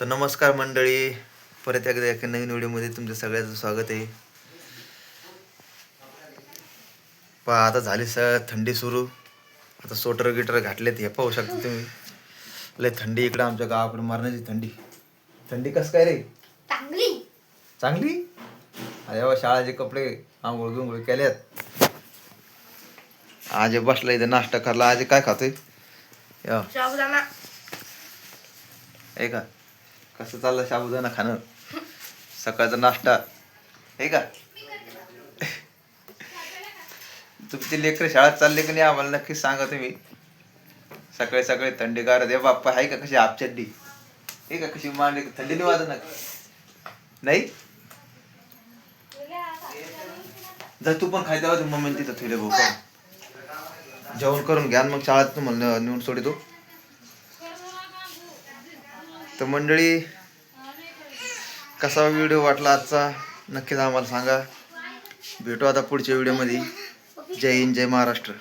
तर नमस्कार मंडळी. परत एकदा एका नवीन व्हिडिओमध्ये तुमचं सगळ्याचं स्वागत आहे. पहा आता झाली सर थंडी सुरू. आता स्वेटर गिटर घातलेत हे पाहू शकता तुम्ही. लय थंडी इकडं आमच्या गावाकडे मारण्याची थंडी. थंडी कसं काय रे? चांगली. चांगली? अरे वा शाळाचे कपडे आंघोळ बिंघोळ केल्यात आज बसला इथं नाश्ता करला आज काय खातोय? या. साबुदाणा हे का कसं चाललं साबुदाणा खाणं? सकाळचा नाश्ता. हे का? तुमची लेकर शाळेत चालले की नाही आम्हाला नक्की सांगा तुम्ही. सकाळी सकाळी थंडीगार दे. बाप्पा आहे का कशी आपचड्डी? हे का कशी मांडली थंडी नाही वाजत ना? नाही? जर तू पण खायचा मम्मी तिथं थोडे भाऊ का जेवण करून घ्या मग शाळेत तुम्हाला नेऊन सोडितो. तर मंडळी कसा व्हिडिओ वाटला आजचा? नक्कीच आम्हाला सांगा. भेटू आता पुढच्या व्हिडिओमध्ये. जय हिंद जय महाराष्ट्र.